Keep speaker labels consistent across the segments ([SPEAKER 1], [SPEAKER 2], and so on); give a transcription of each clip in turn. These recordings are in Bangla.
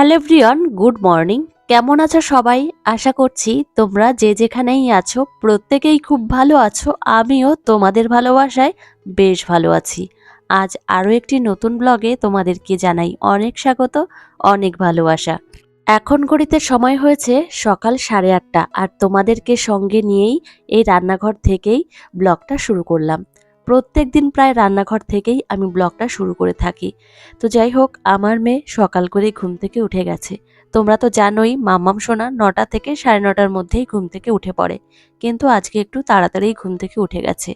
[SPEAKER 1] Hello everyone, good morning. কেমন আছো সবাই? আশা করছি তোমরা যে যেখানেই আছো, প্রত্যেকেই খুব ভালো আছো। আমিও তোমাদের ভালোবাসায় বেশ ভালো আছি। আজ আরও একটি নতুন ব্লগে তোমাদেরকে জানাই অনেক স্বাগত, অনেক ভালোবাসা। এখন ঘড়িতে সময় হয়েছে সকাল সাড়ে আটটা, আর তোমাদেরকে সঙ্গে নিয়েই এই রান্নাঘর থেকেই ব্লগটা শুরু করলাম। প্রত্যেক দিন প্রায় রান্নাঘর থেকেই আমি ব্লগটা শুরু করে থাকি। তো যাই হোক, আমার মেয়ে সকাল করে ঘুম থেকে উঠে গেছে। তোমরা তো জানোই, মাম্মাম সোনা নটা থেকে সাড়ে নটার মধ্যেই ঘুম থেকে উঠে পড়ে। কিন্তু আজকে একটু তাড়াতাড়ি ঘুম থেকে উঠে গেছে।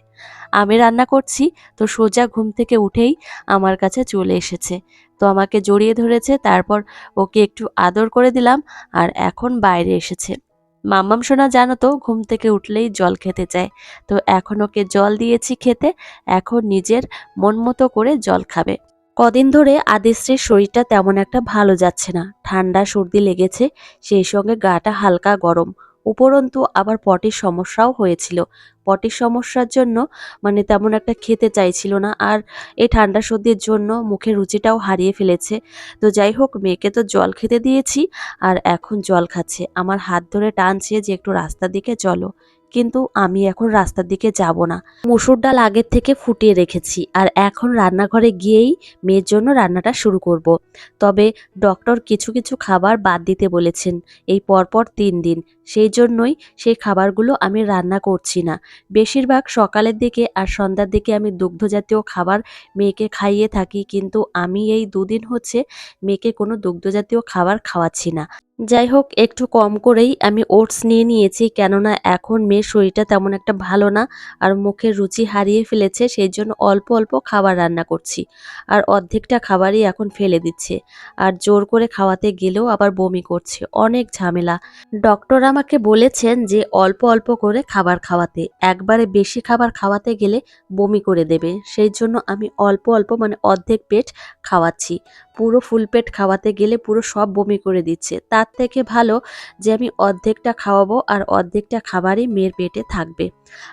[SPEAKER 1] আমি রান্না করছি, তো সোজা ঘুম থেকে উঠেই আমার কাছে চলে এসেছে। তো আমাকে জড়িয়ে ধরেছে, তারপর ওকে একটু আদর করে দিলাম, আর এখন বাইরে এসেছে। মাম্মাম সোনা জানো তো, ঘুম থেকে উঠলেই জল খেতে চায়। তো এখন ওকে জল দিয়েছি খেতে, এখন নিজের মন মতো করে জল খাবে। কদিন ধরে আদিশ্রীর শরীরটা তেমন একটা ভালো যাচ্ছে না। ঠান্ডা সর্দি লেগেছে, সেই সঙ্গে গাটা হালকা গরম। উপরন্তু আবার পটির সমস্যাও হয়েছিল। পটির সমস্যার জন্য মানে তেমন একটা খেতে চাইছিল না আর এই ঠান্ডা সর্দির জন্য মুখে রুচিটাও হারিয়ে ফেলেছে। তো যাই হোক, মেয়েকে তো জল খেতে দিয়েছি আর এখন জল খাচ্ছে। আমার হাত ধরে টানছে যে একটু রাস্তার দিকে চলো। কিন্তু আমি এখন রাস্তার দিকে যাব না। মুসুর ডাল আগের থেকে ফুটিয়ে রেখেছি আর এখন রান্নাঘরে গিয়েই মেয়ের জন্য রান্নাটা শুরু করব। তবে ডক্টর কিছু কিছু খাবার বাদ দিতে বলেছেন, এই পরপর তিন দিন। সেই জন্যই সেই খাবারগুলো আমি রান্না করছি না। বেশিরভাগ সকালের দিকে আর সন্ধ্যার দিকে আমি দুগ্ধজাতীয় খাবার মেয়েকে খাইয়ে থাকি, কিন্তু আমি এই দুদিন হচ্ছে মেয়েকে কোনো দুগ্ধজাতীয় খাবার খাওয়াচ্ছি না। যাই হোক একটু কম করেই আমি ওটস নিয়ে নিয়েছি, কেননা এখন মেয়ের শরীরটা তেমন একটা ভালো না আর মুখের রুচি হারিয়ে ফেলেছে, সেই জন্য অল্প অল্প খাবার রান্না করছি। আর অর্ধেকটা খাবারই এখন ফেলে দিচ্ছে। আর জোর করে খাওয়াতে গেলেও আবার বমি করছে। অনেক ঝামেলা। ডক্টর আমাকে বলেছেন যে, অল্প অল্প করে খাবার খাওয়াতে। একবারে বেশি খাবার খাওয়াতে গেলে বমি করে দেবে। সেই জন্য আমি অল্প অল্প মানে অর্ধেক পেট খাওয়াচ্ছি। পুরো ফুল পেট খাওয়াতে গেলে পুরো সব বমি করে দিচ্ছে। তার থেকে ভালো যে আমি অর্ধেকটা খাওয়াবো আর অর্ধেকটা খাবারই মেয়ের পেটে থাকবে।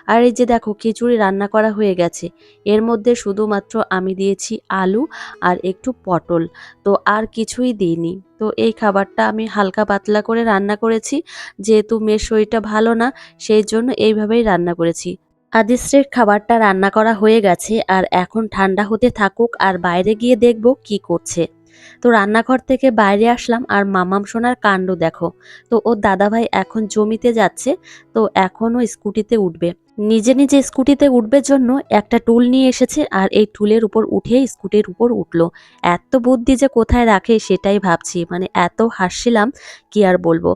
[SPEAKER 1] আর এই যে দেখো খিচুড়ি রান্না করা হয়ে গেছে। এর মধ্যে শুধুমাত্র আমি দিয়েছি আলু আর একটু পটল। তো আর কিছুই দিইনি। তো এই খাবারটা আমি হালকা পাতলা করে রান্না করেছি। যেহেতু মেয়ের শরীরটা ভালো না, সেই জন্য এইভাবেই রান্না করেছি। আদিশ্রীর খাবারটা রান্না করা হয়ে গেছে আর এখন ঠান্ডা হতে থাকুক আর বাইরে গিয়ে দেখব কি করছে। তো রান্নাঘর থেকে বাইরে আসলাম আর মামাম সোনার কাণ্ড দেখো। তো ওর দাদাভাই এখন জমিতে যাচ্ছে, তো এখনও স্কুটিতে উঠবে। নিজে নিজে স্কুটিতে উঠবে জন্য একটা টুল নিয়ে এসেছে আর এই টুলের উপর উঠে স্কুটির উপর উঠল। এত বুদ্ধি যে কোথায় রাখে সেটাই ভাবছি মানে এত হাসছিলাম কি আর বলব?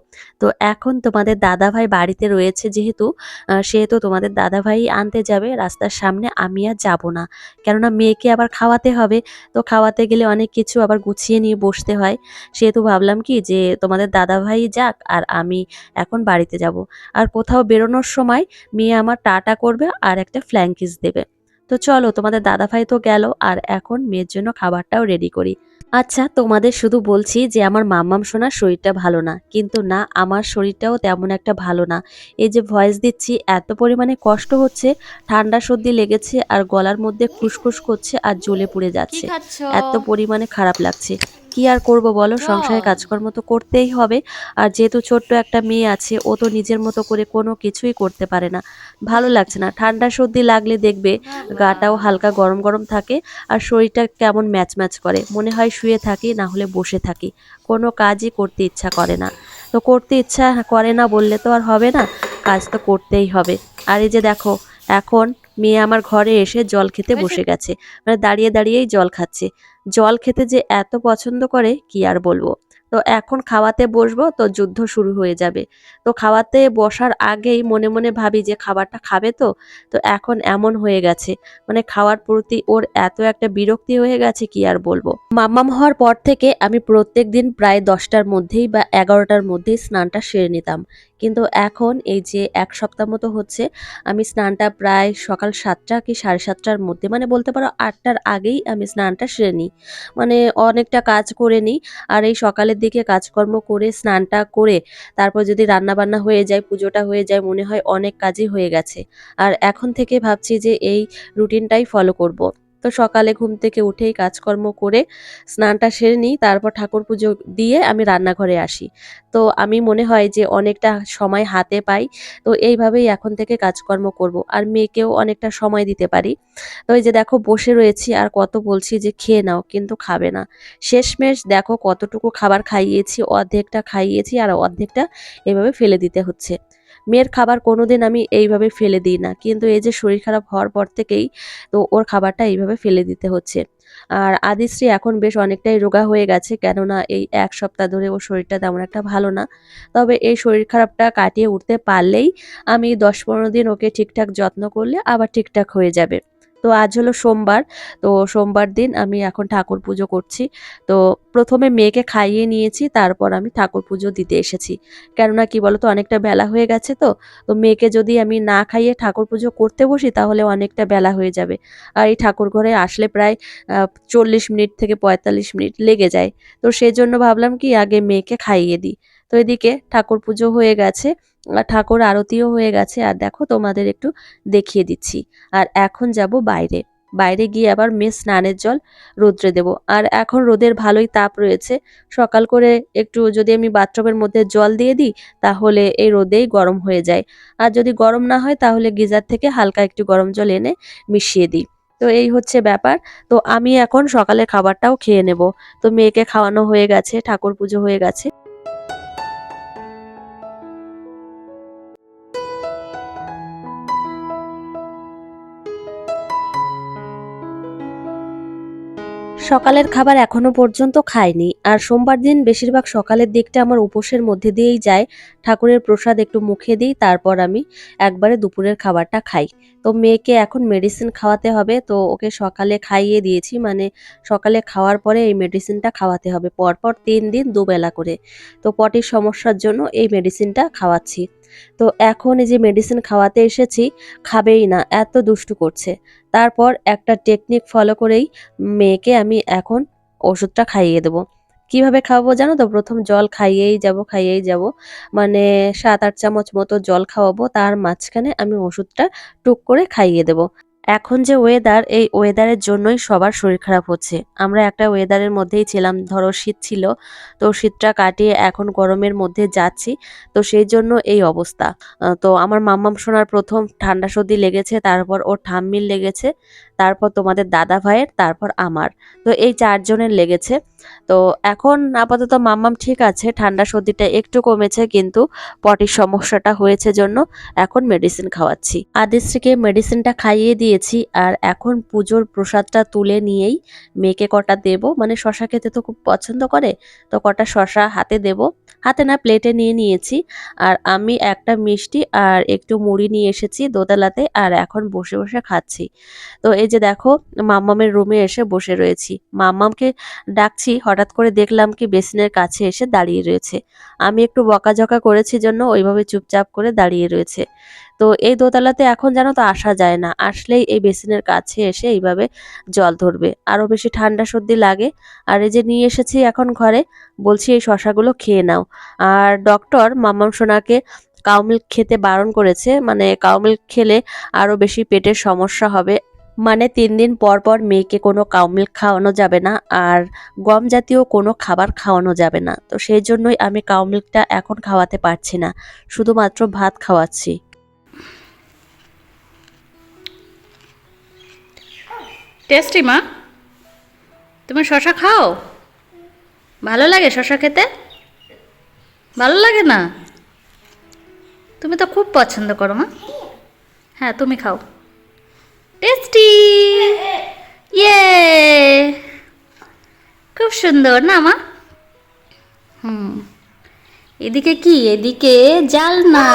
[SPEAKER 1] তো এখন তোমাদের দাদাভাই বাড়িতে রয়েছে যেহেতু সেহেতু তোমাদের দাদাভাই আনতে যাবে, রাস্তার সামনে আমি আর যাব না। কেননা মেয়েকে আবার খাওয়াতে হবে, তো খাওয়াতে গেলে অনেক কিছু আবার গুছিয়ে নিয়ে বসতে হয়। সেহেতু ভাবলাম কি যে তোমাদের দাদাভাই যাক আর আমি এখন বাড়িতে যাব। আর কোথাও বেরোনোর সময় মেয়ে আমার টাটা করবে আর একটা ফ্ল্যাঙ্কিস দেবে। তো চলো তোমাদের দাদাভাই তো গেল, আর এখন মেয়ের জন্য খাবারটাও রেডি করি। আচ্ছা তোমাদের শুধু বলছি যে আমার মাম্মাম শোনার শরীরটা ভালো না। কিন্তু না আমার শরীরটাও তেমন একটা ভালো না। এই যে ভয়েস দিচ্ছি এত পরিমাণে কষ্ট হচ্ছে ঠান্ডা সর্দি লেগেছে আর গলার মধ্যে খুসখুস করছে আর জ্বলে পুড়ে যাচ্ছে। এত পরিমাণে খারাপ লাগছে। কি আর করব বলো? সংসারে কাজকর্ম তো করতেই হবে। আর যেহেতু ছোট্ট একটা মেয়ে আছে ও তো নিজের মতো করে কোনো কিছুই করতে পারে না। ভালো লাগছে না। ঠান্ডা সর্দি লাগলে দেখবে গাটাও হালকা গরম গরম থাকে আর শরীরটা কেমন ম্যাচ ম্যাচ করে। মনে হয় শুয়ে থাকি না হলে বসে থাকি। কোনো কাজই করতে ইচ্ছা করে না। তো করতে ইচ্ছা করে না বললে তো আর হবে না। কাজ তো করতেই হবে। আর এই যে দেখো এখন মেয়ে আমার ঘরে এসে জল খেতে বসে গেছে। মানে দাঁড়িয়ে দাঁড়িয়েই জল খাচ্ছে। জল খেতে যে এত পছন্দ করে কি আর বলব? তো এখন খাওয়াতে বসবো তো যুদ্ধ শুরু হয়ে যাবে। তো খাওয়াতে বসার আগেই মনে মনে ভাবি যে খাবারটা খাবে তো তো এখন এমন হয়ে গেছে। মানে খাওয়ার প্রতি ওর এত একটা বিরক্তি হয়ে গেছে কি আর বলব। মাম্মাম হওয়ার পর থেকে আমি প্রত্যেক দিন প্রায় দশটার মধ্যেই বা এগারোটার মধ্যেই স্নানটা সেরে নিতাম। কিন্তু এখন এই যে এক সপ্তাহ মতো হচ্ছে, আমি স্নানটা প্রায় সকাল সাতটা কি সাড়ে সাতটার মধ্যে মানে বলতে পারো আটটার আগেই আমি স্নানটা সেরে নিই। মানে অনেকটা কাজ করে নিই, আর এই সকালের দিকে কাজকর্ম করে, স্নানটা করে, তারপর যদি রান্না বান্না হয়ে যায়, পুজোটা হয়ে যায়, মনে হয় অনেক কাজই হয়ে গেছে আর এখন থেকে ভাবছি যে এই রুটিনটাই ফলো করব। তো সকালে ঘুম থেকে উঠেই কাজকর্ম করে স্নানটা সেরে নিই, তারপর ঠাকুর পুজো দিয়ে আমি রান্নাঘরে আসি। তো আমি মনে হয় যে অনেকটা সময় হাতে পাই, তো এইভাবেই এখন থেকে কাজকর্ম করব। আর মেয়েকেও অনেকটা সময় দিতে পারি। তো এই যে দেখো বসে রয়েছি, আর কত বলছি যে খেয়ে নাও, কিন্তু খাবে না। শেষমেশ দেখো কতটুকু খাবার খাইয়েছি, অর্ধেকটা খাইয়েছি, আর অর্ধেকটা এভাবে ফেলে দিতে হচ্ছে। মেয়ের খাবার কোনো দিন আমি এইভাবে ফেলে দিই না। কিন্তু এই যে শরীর খারাপ হওয়ার পর থেকেই তো ওর খাবারটা এইভাবে ফেলে দিতে হচ্ছে। আর আদিশ্রী এখন বেশ অনেকটাই রোগা হয়ে গেছে, কেননা এই এক সপ্তাহ ধরে ওর শরীরটা তেমন একটা ভালো না। তবে এই শরীর খারাপটা কাটিয়ে উঠতে পারলেই আমি দশ পনেরো দিন ওকে ঠিকঠাক যত্ন করলে আবার ঠিকঠাক হয়ে যাবে। তো আজ হলো সোমবার, তো সোমবার দিন আমি এখন ঠাকুর পুজো করছি। তো প্রথমে মেয়েকে খাইয়ে নিয়েছি, তারপর আমি ঠাকুর পুজো দিতে এসেছি। কেননা কি বলতো, অনেকটা বেলা হয়ে গেছে তো তো মেয়েকে যদি আমি না খাইয়ে ঠাকুর পুজো করতে বসি, তাহলে অনেকটা বেলা হয়ে যাবে। আর এই ঠাকুর ঘরে আসলে প্রায় চল্লিশ মিনিট থেকে পঁয়তাল্লিশ মিনিট লেগে যায়। তো সেই জন্য ভাবলাম কি, আগে মেয়েকে খাইয়ে দিই। তো এদিকে ঠাকুর পুজো হয়ে গেছে ঠাকুর আরতিও হয়ে গেছে। আর দেখো তোমাদের একটু দেখিয়ে দিচ্ছি। আর এখন যাব বাইরে। বাইরে গিয়ে আবার মেয়ে স্নানের জল রোদ্রে দেব। আর এখন রোদের ভালোই তাপ রয়েছে। সকাল করে একটু যদি আমি বাথরুমের মধ্যে জল দিয়ে দিই, তাহলে এই রোদেই গরম হয়ে যায়। আর যদি গরম না হয়, তাহলে গিজার থেকে হালকা একটু গরম জল এনে মিশিয়ে দিই। তো এই হচ্ছে ব্যাপার। তো আমি এখন সকালে খাবারটাও খেয়ে নেব। তো মেয়েকে খাওয়ানো হয়ে গেছে, ঠাকুর পুজো হয়ে গেছে। সকালের খাবার এখনও পর্যন্ত খাইনি, আর সোমবার দিন বেশিরভাগ সকালের দিকটা আমার উপোসের মধ্যে দিয়েই যায়। ঠাকুরের প্রসাদ একটু মুখে দিই, তারপর আমি একবারে দুপুরের খাবারটা খাই। তো মেয়েকে এখন মেডিসিন খাওয়াতে হবে, তো ওকে সকালে খাইয়ে দিয়েছি মানে সকালে খাওয়ার পরে এই মেডিসিনটা খাওয়াতে হবে। পরপর তিন দিন দুবেলা করে। তো পটির সমস্যার জন্য এই মেডিসিনটা খাওয়াচ্ছি। তো এখন এই যে মেডিসিন খাওয়াতে এসেছি, খাবেই না, এত দুষ্টু করছে। তারপর একটা টেকনিক ফলো করেই মেয়েকে আমি এখন ওষুধটা খাইয়ে দেবো। কীভাবে খাওয়াবো জানো তো? প্রথম জল খাইয়েই যাব খাইয়েই যাব। মানে সাত আট চামচ মতো জল খাওয়াবো, তার মাঝখানে আমি ওষুধটা টুক করে খাইয়ে দেবো। এখন যে ওয়েদার এই ওয়েদারের জন্যই সবার শরীর খারাপ হচ্ছে। আমরা একটা ওয়েদারের মধ্যেই ছিলাম, ধরো শীত ছিল, তো শীতটা কাটিয়ে এখন গরমের মধ্যে যাচ্ছি, তো সেই জন্য এই অবস্থা। তো আমার মাম্মাম সোনার প্রথম ঠান্ডা সর্দি লেগেছে, তারপর ওর ঠাম্মির লেগেছে, তারপর তোমাদের দাদা ভাইয়ের, তারপর আমার। তো এই চারজনের লেগেছে। তো এখন আপাতত মাম্মাম ঠিক আছে, ঠান্ডা সর্দিটা একটু কমেছে, কিন্তু পটির সমস্যাটা হয়েছে জন্য এখন মেডিসিন খাওয়াচ্ছি। আদিশ্রীকে মেডিসিনটা খাইয়ে দিয়েছি আর এখন পুজোর প্রসাদটা তুলে নিয়েই মেয়েকে কটা দেব? মানে শশা খেতে তো খুব পছন্দ করে, তো কটা শশা হাতে দেব। হাতে না প্লেটে নিয়ে নিয়েছি আর আমি একটা মিষ্টি আর একটু মুড়ি নিয়ে এসেছি দোতলাতে আর এখন বসে বসে খাচ্ছি। তো এই যে দেখো, মাম্মামের রুমে এসে বসে রয়েছি। মাম্মামকে ডাকছি, হঠাৎ করে দেখলাম কি বেসিনের কাছে এসে দাঁড়িয়ে রয়েছে। আমি একটু বকাঝকা করেছি জন্য ওইভাবে চুপচাপ করে দাঁড়িয়ে রয়েছে। তো এই দোতলাতে এখন জানো তো আসা যায় না, আসলেই এই বেসিনের কাছে এসে এইভাবে জল ধরবে। আরও বেশি ঠান্ডা সর্দি লাগে। আর এই যে নিয়ে এসেছি এখন ঘরে, বলছি এই শশাগুলো খেয়ে নাও। আর ডক্টর মাম্মাম সোনাকে কাউ মিল্ক খেতে বারণ করেছে মানে কাউ মিল্ক খেলে আরও বেশি পেটের সমস্যা হবে। মানে তিন দিন পর পর মেয়েকে কোনো কাউ মিল্ক খাওয়ানো যাবে না, আর গম জাতীয় কোনো খাবার খাওয়ানো যাবে না। তো সেই জন্যই আমি কাউ মিল্কটা এখন খাওয়াতে পারছি না, শুধুমাত্র ভাত খাওয়াচ্ছি।
[SPEAKER 2] টেস্টি মা। তুমি শশা খাও? ভালো লাগে শশা খেতে? ভালো লাগে না? তুমি তো খুব পছন্দ করো, মা। হ্যাঁ তুমি খাও। টেস্টি ইয়ে খুব সুন্দর, না, মা? হুম। এদিকে কি? এদিকে জাল না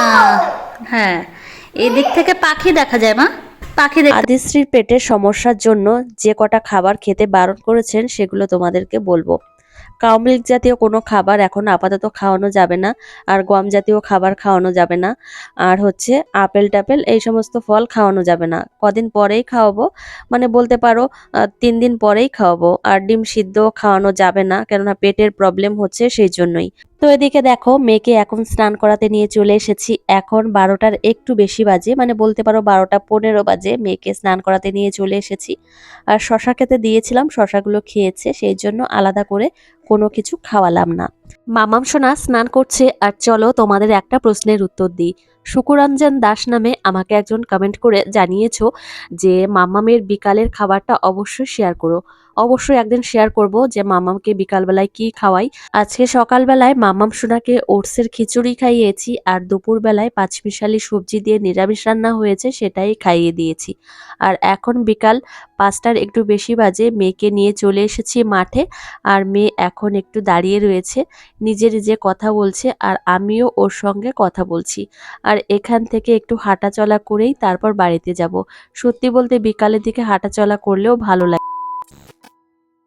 [SPEAKER 2] হ্যাঁ এদিক থেকে পাখি দেখা যায়, মা। পাখি
[SPEAKER 1] আদিশ্রীর পেটের সমস্যার জন্য যে কটা খাবার খেতে বারণ করেছেন সেগুলো তোমাদেরকে বলব। কাউ মিল্ক জাতীয় কোনো খাবার এখন আপাতত খাওয়ানো যাবে না, আর গম জাতীয় খাবার খাওয়ানো যাবে না, আর হচ্ছে আপেল টাপেল এই সমস্ত ফল খাওয়ানো যাবে না। কদিন পরেই খাওয়াবো মানে বলতে পারো তিন দিন পরেই খাওয়াবো, আর ডিম সিদ্ধ খাওয়ানো যাবে না, কেননা পেটের প্রবলেম হচ্ছে সেই জন্যই। তো এদিকে দেখো, মেয়েকে এখন স্নান করাতে নিয়ে চলে এসেছি। এখন বারোটার একটু বেশি বাজে মানে বলতে পারো বারোটা পনেরো বাজে, মেয়েকে স্নান করাতে নিয়ে চলে এসেছি। আর শশা খেতে দিয়েছিলাম, শশাগুলো খেয়েছে, সেই জন্য আলাদা করে কোনো কিছু খাওয়ালাম না। মামাম সোনা স্নান করছে, আর চলো তোমাদের একটা প্রশ্নের উত্তর দিই। সুকুরঞ্জন দাস নামে আমাকে একজন কমেন্ট করে জানিয়েছো যে, মামামের বিকালের খাবারটা অবশ্যই শেয়ার করো। অবশ্যই একদিন শেয়ার করব যে মামামকে বিকালবেলায় কি খাওয়াই। আজকে সকালবেলায় মামাম সোনাকে ওটসের খিচুড়ি খাইয়েছি আর দুপুরবেলায় পাঁচমিশালি সবজি দিয়ে নিরামিষ রান্না হয়েছে সেটাই খাইয়ে দিয়েছি। আর এখন বিকাল পাঁচটার একটু বেশি বাজে, মেয়েকে নিয়ে চলে এসেছি মাঠে আর মেয়ে এখন একটু দাঁড়িয়ে রয়েছে, নিজে নিজে কথা বলছে আর আমিও ওর সঙ্গে কথা বলছি। আর এখান থেকে একটু হাঁটাচলা করেই তারপর বাড়িতে যাব। সত্যি বলতে বিকালের দিকে হাঁটাচলা করলেও ভালো লাগে।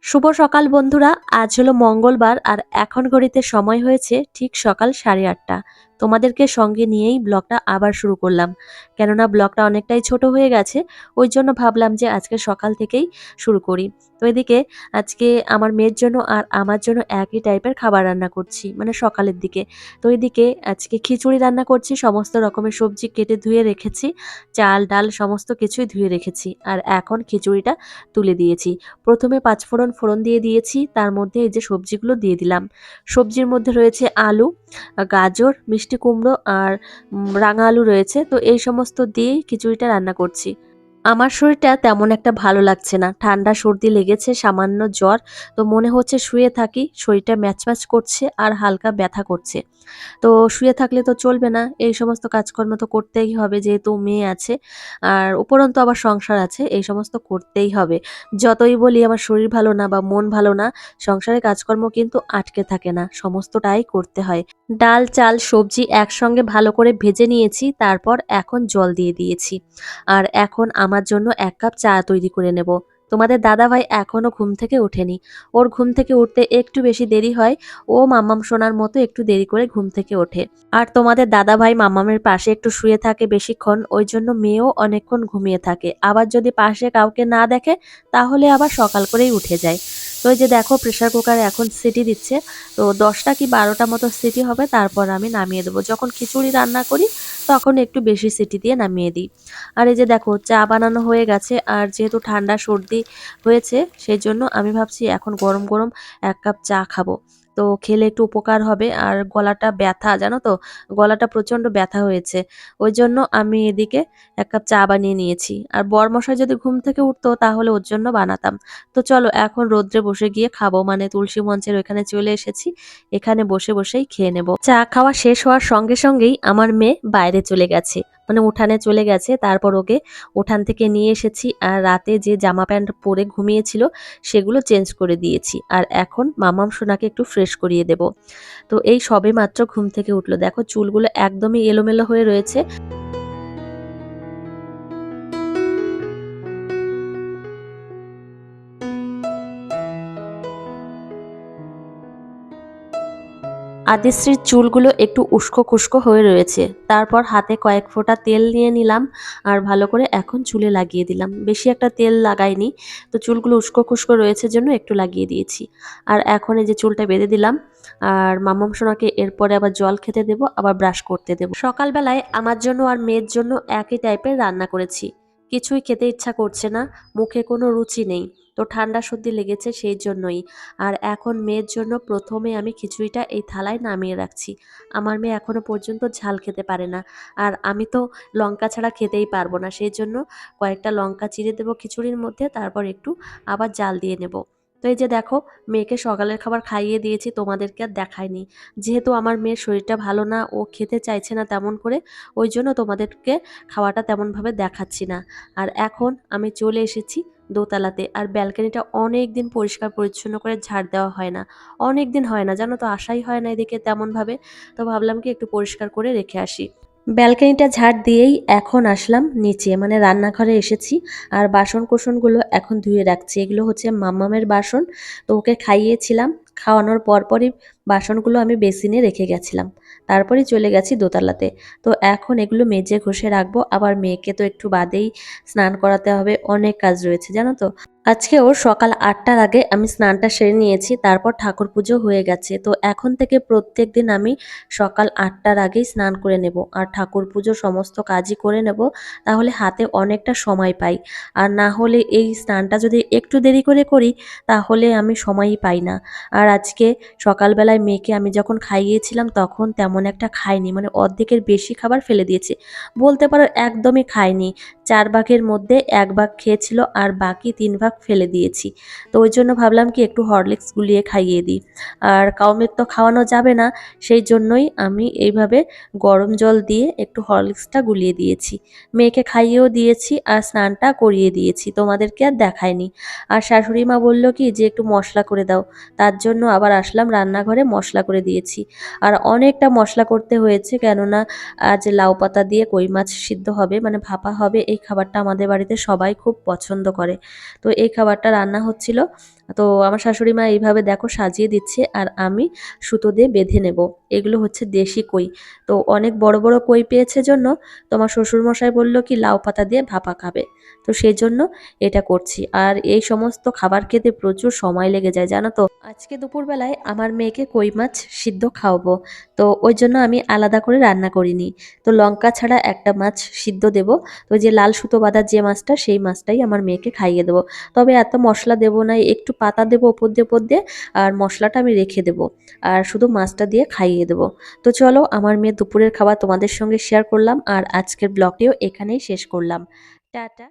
[SPEAKER 1] শুভ সকাল বন্ধুরা, আজ হলো মঙ্গলবার আর এখন ঘড়িতে সময় হয়েছে ঠিক সকাল সাড়ে আটটা। তোমাদেরকে সঙ্গে নিয়েই ব্লগটা আবার শুরু করলাম। কেননা ব্লগটা অনেকটাই ছোট হয়ে গেছে, ওই জন্য ভাবলাম যে আজকে সকাল থেকেই শুরু করি। তো এদিকে আজকে আমার মেয়ের জন্য আর আমার জন্য একই টাইপের খাবার রান্না করছি মানে সকালের দিকে। তো এদিকে আজকে খিচুড়ি রান্না করছি, সমস্ত রকমের সবজি কেটে ধুয়ে রেখেছি, চাল, ডাল সমস্ত কিছুই ধুয়ে রেখেছি আর এখন খিচুড়িটা তুলে দিয়েছি। প্রথমে পাঁচফোড়ন ফোড়ন দিয়ে দিয়েছি, তার মধ্যে এই যে সবজিগুলো দিয়ে দিলাম। সবজির মধ্যে রয়েছে আলু, গাজর, মিষ্টি কুমড়ো আর রাঙা আলু রয়েছে। তো এই সমস্ত দিয়েই খিচুড়িটা রান্না করছি। আমার শরীরটা তেমন একটা ভালো লাগছে না। ঠান্ডা, সর্দি লেগেছে, সামান্য জ্বর। তো মনে হচ্ছে শুয়ে থাকি, শরীরটা ম্যাচম্যাচ করছে আর হালকা ব্যথা করছে। তো শুয়ে থাকলে তো চলবে না, এই সমস্ত কাজকর্ম তো করতেই হবে যেহেতু মেয়ে আছে, আর উপরন্তু আবার সংসার আছে, এই সমস্ত করতেই হবে। যতই বলি আমার শরীর ভালো না বা মন ভালো না সংসারের কাজকর্ম কিন্তু আটকে থাকে না, সমস্তটাই করতে হয়। ডাল, চাল, সবজি একসঙ্গে ভালো করে ভেজে নিয়েছি, তারপর এখন জল দিয়ে দিয়েছি। আর এখন আমার জন্য এক কাপ চা তৈরি করে নেব। তোমাদের দাদাভাই এখনও ঘুম থেকে ওঠেনি। ওর ঘুম থেকে উঠতে একটু বেশি দেরি হয়। ও মাম্মাম শোনার মতো একটু দেরি করে ঘুম থেকে ওঠে। আর তোমাদের দাদাভাই মাম্মামের পাশে একটু শুয়ে থাকে বেশিক্ষণ, ওই জন্য মেয়েও অনেকক্ষণ ঘুমিয়ে থাকে। আবার যদি পাশে কাউকে না দেখে, তাহলে আবার সকাল করেই উঠে যায়। তো এই যে দেখো প্রেশার কুকারে এখন সিটি দিচ্ছে। তো দশটা কি বারোটা মতো সিটি হবে, তারপর আমি নামিয়ে দেবো। যখন খিচুড়ি রান্না করি, তখন একটু বেশি সিটি দিয়ে নামিয়ে দিই। আর এই যে দেখো, চা বানানো হয়ে গেছে, আর যেহেতু ঠান্ডা সর্দি হয়েছে, সেই জন্য আমি ভাবছি এখন গরম গরম এক কাপ চা খাব। তো খেলে একটু উপকার হবে। আর গলাটা ব্যথা, জানো তো? গলাটা প্রচণ্ড ব্যথা হয়েছে। ওই জন্য আমি এদিকে এক কাপ চা বানিয়ে নিয়েছি। আর বরমশাই যদি ঘুম থেকে উঠতো তাহলে ওর জন্য বানাতাম। তো চলো এখন রোদ্রে বসে গিয়ে খাব। মানে তুলসী মঞ্চের ওইখানে চলে এসেছি। এখানে বসে বসেই খেয়ে নেব। চা খাওয়া শেষ হওয়ার সঙ্গে সঙ্গেই আমার মেয়ে বাইরে চলে গেছে। মানে উঠানে চলে গেছে। তারপর ওকে উঠান থেকে নিয়ে এসেছি আর রাতে যে জামা প্যান্ট পরে ঘুমিয়েছিল সেগুলো চেঞ্জ করে দিয়েছি। আর এখন মামাম সোনাকে একটু ফ্রেশ করিয়ে দেব। তো এই সবে মাত্র ঘুম থেকে উঠল। দেখো চুলগুলো একদমই এলোমেলো হয়ে রয়েছে। আদিশ্রীর চুলগুলো একটু উস্কো খুস্কো হয়ে রয়েছে। তারপর হাতে কয়েক ফোঁটা তেল নিয়ে নিলাম আর ভালো করে এখন চুলে লাগিয়ে দিলাম। বেশি একটা তেল লাগাইনি, তো চুলগুলো উস্কো খুস্কো রয়েছে জন্য একটু লাগিয়ে দিয়েছি। আর এখন এই যে চুলটা বেঁধে দিলাম, আর মামাম সোনাকে এরপরে আবার জল খেতে দেব, আবার ব্রাশ করতে দেব। সকালবেলায় আমার জন্য আর মেয়ের জন্য একই টাইপের রান্না করেছি। কিছুই খেতে ইচ্ছা করছে না, মুখে কোনো রুচি নেই। তো ঠান্ডা সর্দি লেগেছে সেই জন্যই। আর এখন মেয়ের জন্য প্রথমে আমি খিচুড়িটা এই থালায় নামিয়ে রাখছি। আমার মেয়ে এখনও পর্যন্ত ঝাল খেতে পারে না। আর আমি তো লঙ্কা ছাড়া খেতেই পারব না। সেই জন্য কয়েকটা লঙ্কা চিড়ে দেবো খিচুড়ির মধ্যে, তারপর একটু আবার জাল দিয়ে নেব। তো এই যে দেখো, মেয়েকে সকালের খাবার খাইয়ে দিয়েছি, তোমাদেরকে আর দেখায়নি যেহেতু আমার মেয়ের শরীরটা ভালো না, ও খেতে চাইছে না তেমন করে, ওই জন্য তোমাদেরকে খাওয়াটা তেমনভাবে দেখাচ্ছি না। আর এখন আমি চলে এসেছি দোতলাতে, আর ব্যালকনিটা অনেক দিন পরিষ্কার পরিচ্ছন্ন করে ঝাড় দেওয়া হয় না। অনেক দিন হয় না, জানো তো, আশাই হয় না এদিকে তেমনভাবে। তো ভাবলাম কি একটু পরিষ্কার করে রেখে আসি। ব্যালকনিটা ঝাড় দিয়েই এখন আসলাম নিচে। মানে রান্নাঘরে এসেছি আর বাসন কোসনগুলো এখন ধুয়ে রাখছি। এগুলো হচ্ছে মাম্মামের বাসন। তো ওকে খাইয়েছিলাম। খাওয়ানোর পরপরই বাসনগুলো আমি বেসিনে রেখে গেছিলাম। তারপরে চলে গেছি দোতলাতে। তো এখন এগুলো মেজে ঘষে রাখব। আবার মেয়েকে তো একটু বাদেই স্নান করাতে হবে। অনেক কাজ রয়েছে, জানো তো? আজকেও সকাল আটটার আগে আমি স্নানটা সেরে নিয়েছি। তারপর ঠাকুর পুজো হয়ে গেছে। তো এখন থেকে প্রত্যেক দিন আমি সকাল আটটার আগেই স্নান করে নেব। আর ঠাকুর পুজো সমস্ত কাজই করে নেব। তাহলে হাতে অনেকটা সময় পাই। আর না হলে এই স্নানটা যদি একটু দেরি করে করি, তাহলে আমি সময়ই পাই না। আর আজকে সকালবেলায় মেয়েকে আমি যখন খাইয়েছিলাম তখন তেমন একটা খাইনি মানে অর্ধেকের বেশি খাবার ফেলে দিয়েছে। বলতে পারো একদমই খায়নি চার ভাগের মধ্যে এক ভাগ খেয়েছিল আর বাকি তিন ভাগ ফেলে দিয়েছি। তো ওই জন্য ভাবলাম কি একটু হরলিক্স গুলিয়ে খাইয়ে দিই। আর কাউমের তো খাওয়ানো যাবে না, সেই জন্যই আমি এইভাবে গরম জল দিয়ে একটু হরলিক্সটা গুলিয়ে দিয়েছি। মেয়েকে খাইয়েও দিয়েছি আর স্নানটা করিয়ে দিয়েছি তোমাদেরকে আর দেখায়নি। আর শাশুড়ি মা বলল কি যে একটু মশলা করে দাও, তার জন্য আবার আসলাম রান্নাঘরে মশলা করে দিয়েছি। আর অনেকটা মশলা করতে হয়েছে কেননা আজ লাউ পাতা দিয়ে কই মাছ সিদ্ধ হবে মানে ভাপা হবে, এই খাবারটা আমাদের বাড়িতে সবাই খুব পছন্দ করে। তো এই খাবারটা রান্না হচ্ছিল তো আমার শাশুড়ি মা এইভাবে দেখো সাজিয়ে দিচ্ছে আর আমি সুতো দিয়ে বেঁধে নেব। এগুলো হচ্ছে দেশি কই। তো অনেক বড় বড় কই পেয়েছে জন্য তোমার শ্বশুরমশাই বলল কি, লাউ পাতা দিয়ে ভাপা খাবে। তো সেই জন্য এটা করছি। আর এই সমস্ত খাবার খেতে প্রচুর সময় লেগে যায়, জানো তো? আজকে দুপুরবেলায় আমার মেয়েকে কই মাছ সিদ্ধ খাওয়াবো। তো ওই জন্য আমি আলাদা করে রান্না করিনি। তো লঙ্কা ছাড়া একটা মাছ সিদ্ধ দেব। তো যে লাল সুতো বাঁধার যে মাছটা, সেই মাছটাই আমার মেয়েকে খাইয়ে দেবো। তবে এত মশলা দেবো না, একটু পাতা দেবো, ওপর দিয়ে ওপর দিয়ে, আর মশলাটা আমি রেখে দেব। আর শুধু মাছটা দিয়ে খাইয়ে দেব। তো চলো, আমার মেয়ে দুপুরের খাবার তোমাদের সঙ্গে শেয়ার করলাম, আর আজকের ব্লগটিও এখানেই শেষ করলাম। টাটা।